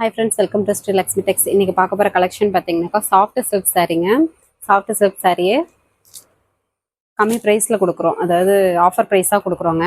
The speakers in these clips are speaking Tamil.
Hi friends welcome to Sri Lakshmi tex இன்றைக்கி பார்க்க போகிற கலெக்ஷன் பார்த்தீங்கன்னாக்கா சாஃப்ட் சில்க் சாரீங்க சாஃப்ட் சில்க் சாரியே கம்மி ப்ரைஸில் கொடுக்குறோம். அதாவது ஆஃபர் ப்ரைஸாக கொடுக்குறோங்க.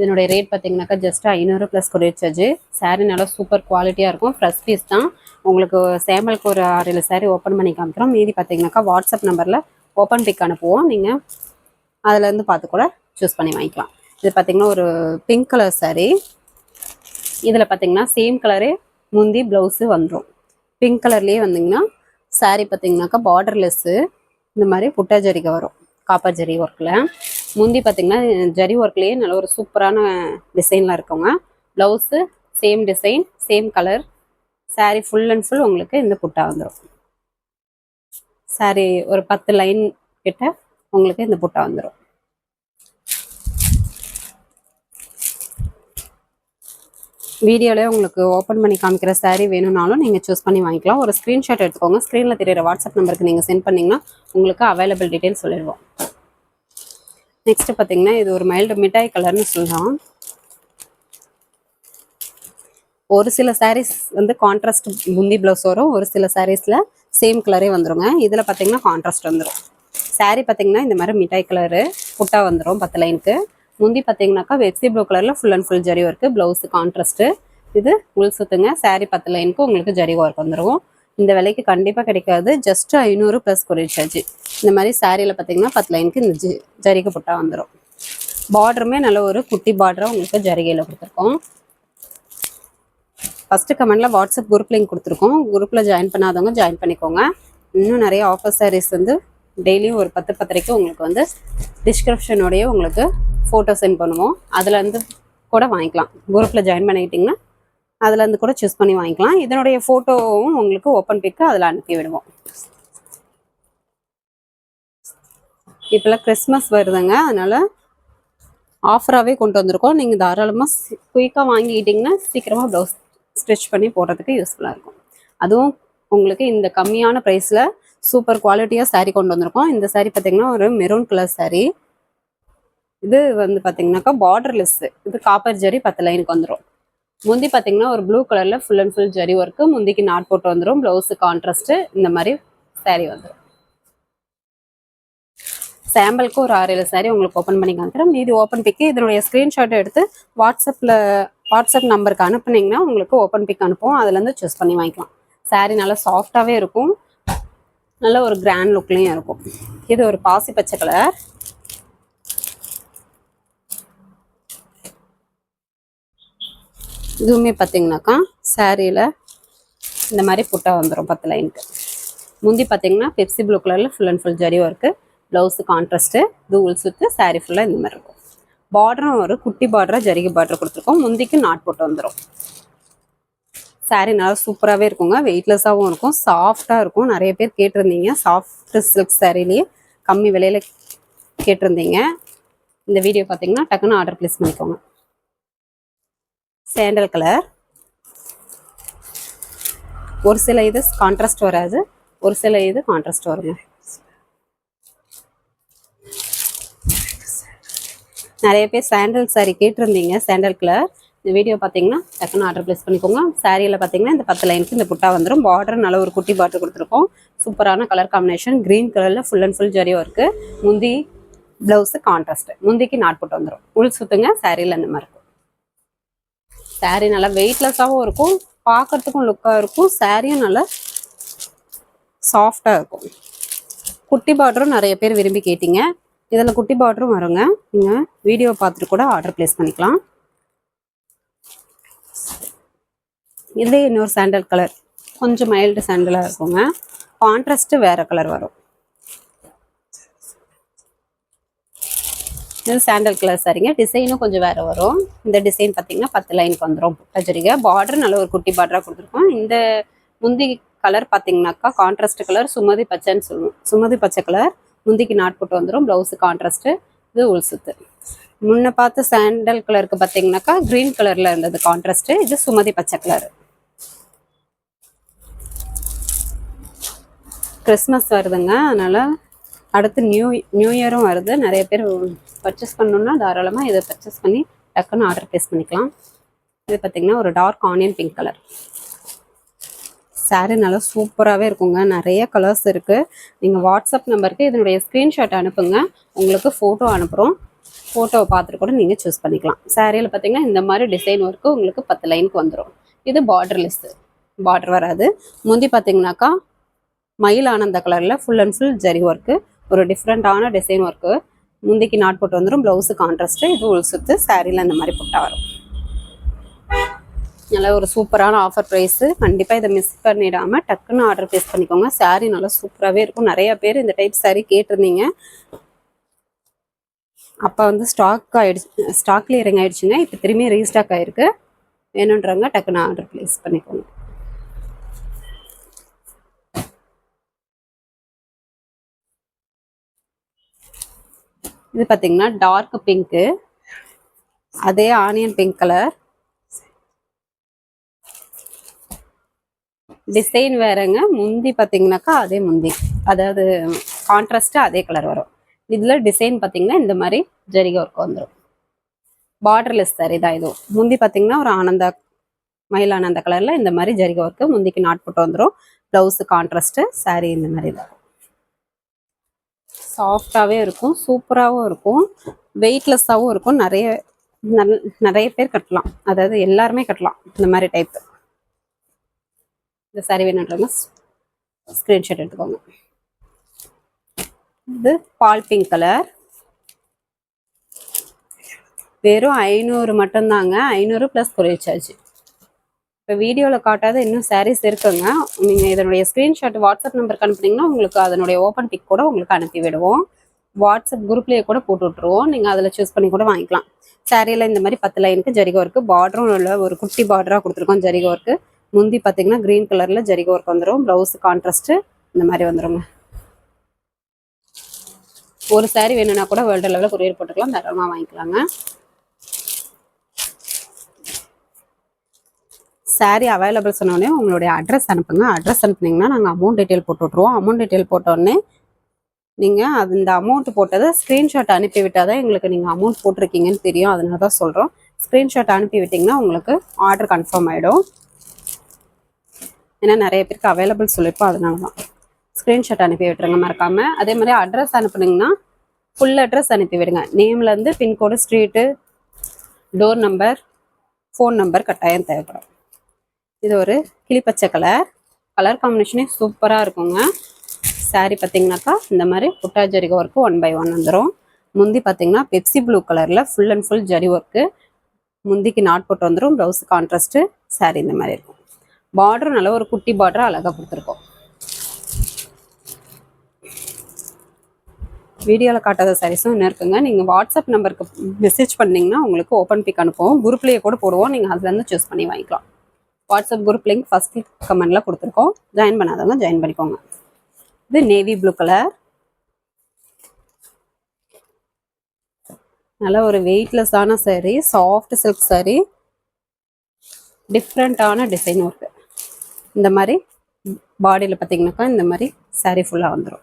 இதனுடைய ரேட் பார்த்தீங்கன்னாக்கா ஜஸ்ட் ஐநூறு ப்ளஸ் கொரியர் சார்ஜ் சாரீ நல்லா சூப்பர் குவாலிட்டியாக இருக்கும். ஃப்ரெஷ் பீஸ் தான். உங்களுக்கு சேம்பலுக்கு ஒரு ஆறு ஏழு சாரீ ஓப்பன் பண்ணி காமிக்கிறோம். மீதி பார்த்தீங்கன்னாக்கா வாட்ஸ்அப் நம்பரில் ஓப்பன் பிக் அனுப்புவோம். நீங்கள் அதுலேருந்து பார்த்து கூட சூஸ் பண்ணி வாங்கிக்கலாம். இது பார்த்தீங்கன்னா ஒரு பிங்க் கலர் சாரீ இதில் பார்த்தீங்கன்னா சேம் கலரே முந்தி ப்ளவுஸு வந்துடும் பிங்க் கலர்லேயே வந்தீங்கன்னா சாரீ பார்த்தீங்கன்னாக்கா பார்டர்லெஸ்ஸு இந்த மாதிரி புட்டா ஜரிகை வரும். காப்பர் ஜரி ஒர்க்கில் முந்தி பார்த்தீங்கன்னா ஜரி ஒர்க்லேயே நல்ல ஒரு சூப்பரான டிசைனில் இருக்குங்க blouse same design same colour sari full and full உங்களுக்கு இந்த புட்டா வந்துடும் சாரீ ஒரு பத்து லைன் கிட்ட உங்களுக்கு இந்த புட்டா வந்துடும் வீடியோலேயே உங்களுக்கு ஓப்பன் பண்ணி காமிக்கிற சாரீ வேணும்னாலும் நீங்கள் சூஸ் பண்ணி வாங்கிக்கலாம். ஒரு ஸ்க்ரீன்ஷாட் எடுத்துக்கோங்க. ஸ்க்ரீனில் தெரியிற வாட்ஸ்அப் நம்பருக்கு நீங்கள் சென்ட் பண்ணிங்கன்னா உங்களுக்கு அவைலபிள் டீட்டெயில் சொல்லிடுவோம். நெக்ஸ்ட் பார்த்தீங்கன்னா இது ஒரு மைல்டு மிட்டாய் கலர்னு சொல்லலாம். ஒரு சில சாரீஸ் வந்து கான்ட்ராஸ்ட் முந்தி ப்ளவுஸ் வரும் ஒரு சில சாரீஸில் சேம் கலரே வந்துருங்க. இதில் பார்த்தீங்கன்னா கான்ட்ராஸ்ட் வந்துடும் சாரீ பார்த்தீங்கன்னா இந்த மாதிரி மிட்டாய் கலரு புட்டா வந்துடும் பத்து லைனுக்கு முந்தி பார்த்தீங்கன்னாக்கா வெப்சி ப்ளூ கலரில் full and full zari work blouse contrast இது உள் சுத்துங்க. Saree பத்து லைனுக்கு உங்களுக்கு ஜரி ஒர்க் வந்துடும் இந்த விலைக்கு கண்டிப்பாக கிடைக்காது. ஜஸ்ட் ஐநூறு ப்ளஸ் கொரியர் சார்ஜ் இந்த மாதிரி சாரியில் பார்த்தீங்கன்னா பத்து லைனுக்கு இந்த ஜி ஜரிகை புட்டா வந்துடும் பார்டருமே நல்ல ஒரு குட்டி பார்டராக உங்களுக்கு ஜரிகையில் கொடுத்துருக்கோம். ஃபஸ்ட்டு கமெண்ட்டில் வாட்ஸ்அப் குரூப் லிங்க் கொடுத்துருக்கோம். குரூப்பில் ஜாயின் பண்ணாதவங்க ஜாயின் பண்ணிக்கோங்க. இன்னும் நிறைய ஆஃபர் சாரீஸ் வந்து டெய்லியும் ஒரு பத்து பத்தரைக்கு உங்களுக்கு வந்து டிஸ்கிரிப்ஷனோடைய உங்களுக்கு ஃபோட்டோ சென்ட் பண்ணுவோம். அதுலேருந்து கூட வாங்கிக்கலாம். குரூப்பில் ஜாயின் பண்ணிக்கிட்டிங்கன்னா அதுலேருந்து கூட சூஸ் பண்ணி வாங்கிக்கலாம். இதனுடைய ஃபோட்டோவும் உங்களுக்கு ஓப்பன் பிக்கு அதில் அனுப்பி விடுவோம். இப்போல்லாம் கிறிஸ்மஸ் வருதுங்க. அதனால் ஆஃபராகவே கொண்டு வந்திருக்கோம். நீங்கள் தாராளமாக குயிக்காக வாங்கிக்கிட்டிங்கன்னா சீக்கிரமாக ப்ளவுஸ் ஸ்டிச் பண்ணி போடுறதுக்கு யூஸ்ஃபுல்லாக இருக்கும். அதுவும் உங்களுக்கு இந்த கம்மியான ப்ரைஸில் சூப்பர் குவாலிட்டியாக சேரீ கொண்டு வந்திருக்கோம். இந்த சாரீ பார்த்தீங்கன்னா ஒரு மெரூன் கலர் சாரீ இது வந்து பார்த்தீங்கன்னாக்கா பார்டர்லெஸ்ஸு இது காப்பர் ஜரி பத்து லைனுக்கு வந்துடும் முந்தி பார்த்தீங்கன்னா ஒரு ப்ளூ கலரில் full and full zari work முந்திக்கு knot போட்டு வந்துடும் ப்ளவுஸு கான்ட்ராஸ்ட்டு இந்த மாதிரி சாரீ வந்துடும் சாம்பிளுக்கு ஒரு ஆறு ஏழு saree உங்களுக்கு ஓப்பன் பண்ணி காமிக்கிறேன். மீதி ஓப்பன் பிக்கு இதனுடைய ஸ்க்ரீன்ஷாட் எடுத்து வாட்ஸ்அப்பில் வாட்ஸ்அப் நம்பருக்கு அனுப்புனீங்கன்னா உங்களுக்கு ஓப்பன் பிக் அனுப்புவோம். அதுலேருந்து சூஸ் பண்ணி வாங்கிக்கலாம். சாரீ நல்லா சாஃப்டாகவே இருக்கும். நல்ல ஒரு கிராண்ட் லுக்லேயும் இருக்கும். இது ஒரு பாசி பச்சை கலர் இதுவுமே பார்த்தீங்கன்னாக்கா சாரியில் இந்த மாதிரி புட்டா வந்துடும் பத்து லைனுக்கு முந்தி பார்த்தீங்கன்னா பெப்சி ப்ளூ கலரில் full and full zari work blouse contrast தூள் சுற்று சாரீ ஃபுல்லாக இந்த மாதிரி இருக்கும். பார்டரும் ஒரு குட்டி பார்டராக ஜரிகை பார்டர் கொடுத்துருக்கோம். முந்திக்கு நாட் போட்டு வந்துடும் சாரீ நல்லா சூப்பராகவே இருக்குங்க. வெயிட்லெஸ்ஸாகவும் இருக்கும். சாஃப்டாக இருக்கும். நிறைய பேர் கேட்டிருந்தீங்க. சாஃப்ட் சில்க் சாரீலேயே கம்மி விலையில் கேட்டிருந்தீங்க. இந்த வீடியோ பார்த்தீங்கன்னா டக்குன்னு ஆர்டர் ப்ளேஸ் பண்ணிக்கோங்க. சேண்டல் கலர் ஒரு சில இது கான்ட்ராஸ்ட் வராது. ஒரு சில இது கான்ட்ராஸ்ட் வருங்க. நிறைய பேர் சாண்டல் சாரி கேட்டிருந்தீங்க. சாண்டல் கலர் இந்த வீடியோ பார்த்தீங்கன்னா டக்குன்னு ஆர்டர் ப்ளேஸ் பண்ணிக்கோங்க. சாரியில் பார்த்தீங்கன்னா இந்த பத்து லைனுக்கு இந்த புட்டா வந்துடும் பார்டர் நல்ல ஒரு குட்டி பார்டர் கொடுத்துருக்கோம். சூப்பரான கலர் காம்பினேஷன் க்ரீன் கலரில் ஃபுல் அண்ட் ஃபுல் ஜரியும் ஒர்க்கு முந்தி ப்ளவுஸு கான்ட்ராஸ்ட் முந்திக்கு நாட் போட்டு வந்துடும் உள் சுத்துங்க. சாரியில் இந்த மாதிரி இருக்கும். சாரீ நல்லா வெயிட்லெஸ்ஸாகவும் இருக்கும். பார்க்கறதுக்கும் லுக்காக இருக்கும். சாரியும் நல்லா சாஃப்டாக இருக்கும். குட்டி பார்டரும் நிறைய பேர் விரும்பி கேட்டீங்க. இதில் குட்டி பார்டரும் வருங்க. நீங்கள் வீடியோ பார்த்துட்டு கூட ஆர்டர் ப்ளேஸ் பண்ணிக்கலாம். இதுலேயே இன்னொரு சாண்டல் கலர் கொஞ்சம் மைல்டு சாண்டலாக இருக்குங்க. கான்ட்ராஸ்ட்டு வேறு கலர் வரும். இது சாண்டல் கலர் சரிங்க. டிசைனும் கொஞ்சம் வேறு வரும். இந்த டிசைன் பார்த்தீங்கன்னா பத்து லைனுக்கு வந்துடும் புட்டஜரிகை பார்டர் நல்ல ஒரு குட்டி பார்டராக கொடுத்துருக்கோம். இந்த முந்தி கலர் பார்த்தீங்கன்னாக்கா கான்ட்ராஸ்ட் கலர் சுமதி பச்சைன்னு சொல்லுவோம். சுமதி பச்சை கலர் முந்திக்கு நாட் போட்டு வந்துடும் ப்ளவுஸு கான்ட்ராஸ்ட்டு இது உள் சுத்து. முன்ன பார்த்து சாண்டல் கலருக்கு பார்த்தீங்கன்னாக்கா க்ரீன் கலரில் இருந்தது கான்ட்ராஸ்ட்டு இது சுமதி பச்சை கலர் கிறிஸ்மஸ் வருதுங்க. அதனால் அடுத்து நியூ நியூ இயரும் வருது. நிறைய பேர் பர்ச்சேஸ் பண்ணணுன்னா தாராளமாக இதை பர்ச்சேஸ் பண்ணி டக்குன்னு ஆர்டர் ப்ளேஸ் பண்ணிக்கலாம். இது பார்த்தீங்கன்னா ஒரு dark onion pink colour sari நல்லா சூப்பராகவே இருக்குங்க. நிறைய கலர்ஸ் இருக்குது நீங்கள் வாட்ஸ்அப் நம்பருக்கு இதனுடைய ஸ்க்ரீன்ஷாட் அனுப்புங்க. உங்களுக்கு ஃபோட்டோ அனுப்புகிறோம் ஃபோட்டோவை பார்த்துட்டு கூட நீங்கள் சூஸ் பண்ணிக்கலாம். சாரியில் பார்த்தீங்கன்னா இந்த மாதிரி டிசைன் ஒர்க்கு உங்களுக்கு பத்து லைனுக்கு வந்துடும் இது பார்டர்லெஸ்ஸு பார்டர் வராது. முந்தி பார்த்தீங்கன்னாக்கா மயில் ஆனந்த கலரில் full and full zari work ஒரு டிஃப்ரெண்ட்டான டிசைன் ஒர்க்கு முந்திக்கு நாட் போட்டு வந்துடும் ப்ளவுஸு கான்ட்ராஸ்ட்டு இது உள் சுற்று சாரியில் அந்த மாதிரி போட்டால் வரும். நல்ல ஒரு சூப்பரான ஆஃபர் ப்ரைஸு கண்டிப்பாக இதை மிஸ் பண்ணிடாமல் டக்குன்னு ஆர்டர் ப்ளேஸ் பண்ணிக்கோங்க. சாரீ நல்லா சூப்பராகவே இருக்கும். நிறையா பேர் இந்த டைப் சாரீ கேட்டிருந்தீங்க. அப்போ வந்து ஸ்டாக் ஆகிடுச்சு ஸ்டாக் கிளியரிங் ஆயிடுச்சுங்க இப்போ திரும்பி ரீஸ்டாக் ஆகிருக்கு வேணுன்றவங்க டக்குன்னு ஆர்டர் ப்ளேஸ் பண்ணிக்கோங்க. இது பார்த்தீங்கன்னா டார்க் பிங்க்கு அதே ஆனியன் பிங்க் கலர் டிசைன் வேறங்க. முந்தி பார்த்தீங்கன்னாக்கா அதே முந்தி. அதாவது கான்ட்ராஸ்ட்டு அதே கலர் வரும். இதில் டிசைன் பார்த்தீங்கன்னா இந்த மாதிரி ஜரிகை ஒர்க் வந்துடும் பார்டர்லெஸ் சாரி தான் இதுவும் முந்தி பார்த்தீங்கன்னா ஒரு ஆனந்தா மயில் ஆனந்த கலரில் இந்த மாதிரி ஜரிகை ஒர்க்கு முந்திக்கு நாட் போட்டு வந்துடும் ப்ளவுஸு கான்ட்ராஸ்ட்டு saree இந்த மாதிரி தான். சாஃப்டாகவே இருக்கும் சூப்பராகவும் இருக்கும் வெயிட்லெஸ்ஸாகவும் இருக்கும். நிறைய நல் நிறைய பேர் கட்டலாம். அதாவது எல்லாருமே கட்டலாம் இந்த மாதிரி டைப் இந்த saree வேணுன்றவங்க ஸ்க்ரீன்ஷாட் எடுத்துக்கோங்க. இது பால் பிங்க் கலர் வெறும் ஐநூறு மட்டும்தாங்க. ஐநூறு ப்ளஸ் கொரியர் சார்ஜ் இப்போ வீடியோவில் காட்டாத இன்னும் சாரீஸ் இருக்குங்க. நீங்கள் இதனுடைய ஸ்க்ரீன்ஷாட் வாட்ஸ்அப் நம்பருக்கு அனுப்புனீங்கன்னா உங்களுக்கு அதனுடைய ஓப்பன் பிக் கூட உங்களுக்கு அனுப்பி விடுவோம். வாட்ஸ்அப் குரூப்லேயே கூட போட்டு விட்ருவோம் நீங்கள் அதில் சூஸ் பண்ணி கூட வாங்கிக்கலாம். சாரியில் இந்த மாதிரி பத்து லைனுக்கு ஜரிகோ இருக்குது பார்டரும் உள்ள ஒரு குட்டி பார்டராக கொடுத்துருக்கோம் ஜரிகோ ஒர்க்கு முந்தி பார்த்தீங்கன்னா க்ரீன் கலரில் ஜரிகோ ஒர்க் வந்துடும் ப்ளவுஸ் கான்ட்ராஸ்ட்டு இந்த மாதிரி வந்துருங்க. ஒரு saree வேணும்னா கூட வேர்ல்டு லெவலில் கொரியர் போட்டுக்கலாம். தாராளமாக வாங்கிக்கலாங்க. சாரீ அவைலபிள் சொன்னோடனே உங்களுடைய அட்ரஸ் அனுப்புங்க. அட்ரஸ் அனுப்புனீங்கன்னா நாங்கள் அமௌண்ட் டீட்டெயில் போட்டு விட்ருவோம் அமௌண்ட் டீட்டெயில் போட்டோடனே நீங்கள் அது இந்த அமௌண்ட் போட்டதை ஸ்க்ரீன்ஷாட் அனுப்பி விட்டால் தான் எங்களுக்கு நீங்கள் அமௌண்ட் போட்டிருக்கீங்கன்னு தெரியும். அதனால தான் சொல்கிறோம் ஸ்க்ரீன்ஷாட் அனுப்பி விட்டிங்கன்னா உங்களுக்கு ஆர்டர் கன்ஃபார்ம் ஆகிடும் ஏன்னா நிறைய பேருக்கு அவைலபிள் சொல்லியிருப்போம். அதனால தான் ஸ்க்ரீன்ஷாட் அனுப்பி விட்டுருங்க. மறக்காமல் அதே மாதிரி அட்ரஸ் அனுப்புனீங்கன்னா ஃபுல் அட்ரஸ் அனுப்பி விடுங்க. நேம்லேருந்து pincode street door number phone number கட்டாயம் தேவைப்படும். இது ஒரு கிளிப்பச்சை கலர். கலர் காம்பினேஷனே சூப்பராக இருக்குங்க. Saree பார்த்தீங்கன்னாக்கா இந்த மாதிரி புட்டா ஜரிகை ஒர்க்கு ஒன் பை ஒன் வந்துடும் முந்தி பார்த்தீங்கன்னா பெப்சி ப்ளூ கலரில் full and full zari work முந்திக்கு நாட் போட்டு வந்துடும் ப்ளவுஸ் கான்ட்ராஸ்ட்டு saree இந்த மாதிரி இருக்கும். பார்டர் நல்ல ஒரு குட்டி பார்டர் அழகாக கொடுத்துருக்கோம். வீடியோவில் காட்டாத சாரீஸும் இன்னும் இருக்குங்க. நீங்கள் வாட்ஸ்அப் நம்பருக்கு மெசேஜ் பண்ணீங்கன்னா உங்களுக்கு ஓப்பன் பிக் அனுப்புவோம். குரூப்லேயே கூட போடுவோம். நீங்கள் அதுலேருந்து சூஸ் பண்ணி வாங்கிக்கலாம். வாட்ஸ்அப் குரூப் லிங்க் ஃபஸ்ட் கமெண்டில் கொடுத்துருக்கோம். ஜாயின் பண்ணாதவங்க ஜாயின் பண்ணிக்கோங்க. இது நேவி ப்ளூ கலர் நல்ல ஒரு வெயிட்லெஸ்ஸான saree சாஃப்ட் சில்க் saree. டிஃப்ரெண்ட்டான டிசைன் ஒர்க்கு இந்த மாதிரி பாடியில் பார்த்தீங்கன்னாக்கா இந்த மாதிரி saree ஃபுல்லாக வந்துடும்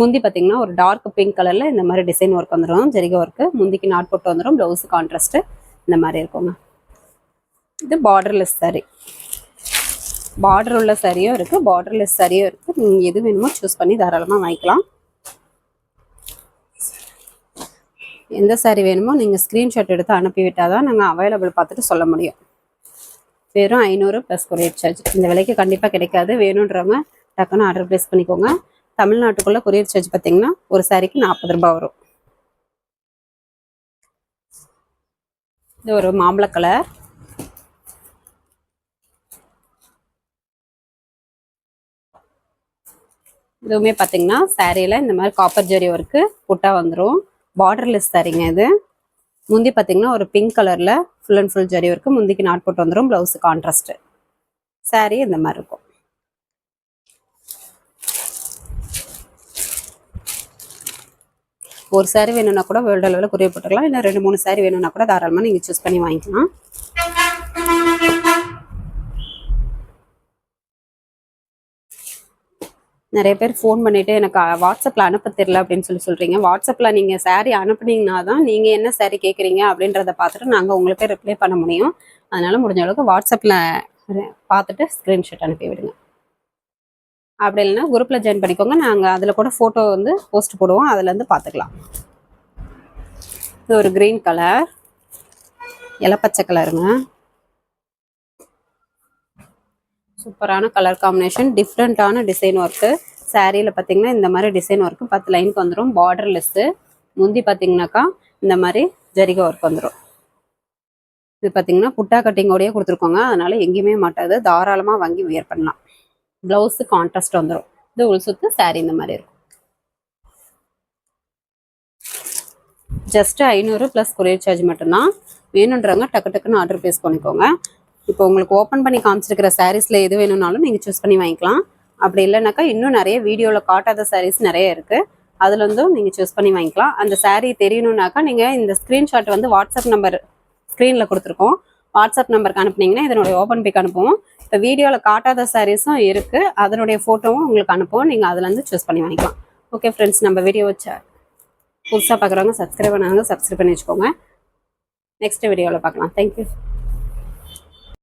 முந்தி பார்த்தீங்கன்னா ஒரு டார்க் பிங்க் கலரில் இந்த மாதிரி டிசைன் ஒர்க் வந்துடும் ஜரிகை ஒர்க்கு முந்திக்கு நாட் போட்டு வந்துடும் ப்ளவுஸு கான்ட்ராஸ்ட்டு இந்த மாதிரி இருக்குங்க. இது பார்டர்லெஸ் சாரீ பார்டர் உள்ள சரியும் இருக்குது பார்டர்லெஸ் சரியும் இருக்குது நீங்கள் எது வேணுமோ சூஸ் பண்ணி தாராளமாக வாங்கிக்கலாம். எந்த சாரீ வேணுமோ நீங்கள் ஸ்க்ரீன்ஷாட் எடுத்து அனுப்பிவிட்டால் தான் நாங்கள் அவைலபிள் பார்த்துட்டு சொல்ல முடியும். வெறும் ஐநூறு ப்ளஸ் கொரியர் சார்ஜ் இந்த விலைக்கு கண்டிப்பாக கிடைக்காது. வேணுன்றவங்க டக்குன்னு ஆர்டர் ப்ளேஸ் பண்ணிக்கோங்க. தமிழ்நாட்டுக்குள்ளே கொரியர் சார்ஜ் பார்த்தீங்கன்னா ஒரு சாரிக்கு நாற்பது ரூபாய் வரும். இது ஒரு மாம்பழ கலர் இதுவுமே பார்த்தீங்கன்னா சாரியில் இந்த மாதிரி காப்பர் ஜரி ஒர்க்கு புட்டா வந்துடும் பார்டர்லெஸ் சாரிங்க இது. முந்தி பார்த்தீங்கன்னா ஒரு பிங்க் கலரில் full and full zari work முந்திக்கு knot போட்டு வந்துடும் ப்ளவுஸு கான்ட்ராஸ்ட்டு சேரீ இந்த மாதிரி இருக்கும். ஒரு சாரி வேணும்னா கூட வேர்ல்டு அளவில் குறைய போட்டுக்கலாம். இல்லை ரெண்டு மூணு சாரி வேணும்னா கூட தாராளமாக நீங்கள் சூஸ் பண்ணி வாங்கிக்கலாம். நிறைய பேர் ஃபோன் பண்ணிட்டு எனக்கு வாட்ஸ்அப்பில் அனுப்ப தெரில அப்படின்னு சொல்லி சொல்கிறீங்க வாட்ஸ்அப்பில் நீங்கள் சாரீ அனுப்புனீங்கன்னா தான் நீங்கள் என்ன சாரீ கேட்குறீங்க அப்படின்றத பார்த்துட்டு நாங்கள் உங்களுக்கு ரிப்ளை பண்ண முடியும். அதனால் முடிஞ்ச அளவுக்கு வாட்ஸ்அப்பில் பார்த்துட்டு ஸ்க்ரீன்ஷாட் அனுப்பி விடுங்க. அப்படி இல்லைன்னா குரூப்பில் ஜாயின் பண்ணிக்கோங்க. நாங்கள் அதில் கூட ஃபோட்டோ வந்து போஸ்ட் போடுவோம். அதுலேருந்து பார்த்துக்கலாம். இது ஒரு க்ரீன் கலர் இலப்பச்சை கலருங்க சூப்பரான கலர் காம்பினேஷன் டிஃப்ரெண்ட்டான டிசைன் ஒர்க்கு சாரியில் பார்த்தீங்கன்னா இந்த மாதிரி டிசைன் ஒர்க்கு பத்து லைனுக்கு வந்துடும் பார்டர்லெஸ்ஸு முந்தி பார்த்தீங்கன்னாக்கா இந்த மாதிரி ஜரிக ஒர்க் வந்துடும் இது பார்த்தீங்கன்னா புட்டா கட்டிங்கோடயே கொடுத்துருக்கோங்க. அதனால எங்கேயுமே மாட்டாது. தாராளமாக வாங்கி வியர் பண்ணலாம். ப்ளவுஸு கான்ட்ராஸ்ட் வந்துடும் இது உள் சுத்து சாரி இந்த மாதிரி இருக்கும். ஜஸ்ட் ஐநூறு ப்ளஸ் கொரியர் சார்ஜ் மட்டும்தான். வேணுன்றவங்க டக்கு டக்குன்னு ஆர்டர் ப்ளேஸ் பண்ணிக்கோங்க. இப்போ உங்களுக்கு ஓப்பன் பண்ணி காமிச்சிருக்கிற சாரீஸில் எது வேணும்னாலும் நீங்கள் சூஸ் பண்ணி வாங்கிக்கலாம். அப்படி இல்லைனாக்கா இன்னும் நிறைய வீடியோவில் காட்டாத சாரீஸ் நிறைய இருக்குது அதுலேருந்தும் நீங்கள் சூஸ் பண்ணி வாங்கிக்கலாம். அந்த சாரீ தெரியணும்னாக்கா நீங்கள் இந்த ஸ்க்ரீன்ஷாட் வந்து வாட்ஸ்அப் நம்பர் ஸ்க்ரீனில் கொடுத்துருக்கோம். வாட்ஸ்அப் நம்பருக்கு அனுப்புனீங்கன்னா இதனுடைய ஓப்பன் பிக் அனுப்புவோம். இப்போ வீடியோவில் காட்டாத சாரீஸும் இருக்குது அதனுடைய ஃபோட்டோவும் உங்களுக்கு அனுப்புவோம். நீங்கள் அதுலேருந்து சூஸ் பண்ணி வாங்கிக்கலாம். ஓகே ஃப்ரெண்ட்ஸ் நம்ம வீடியோ வச்ச புதுசாக பார்க்குறவங்க சப்ஸ்கிரைப் பண்ணாங்க சப்ஸ்கிரைப் பண்ணி வச்சுக்கோங்க. நெக்ஸ்ட் வீடியோவில் பார்க்கலாம் தேங்க்யூ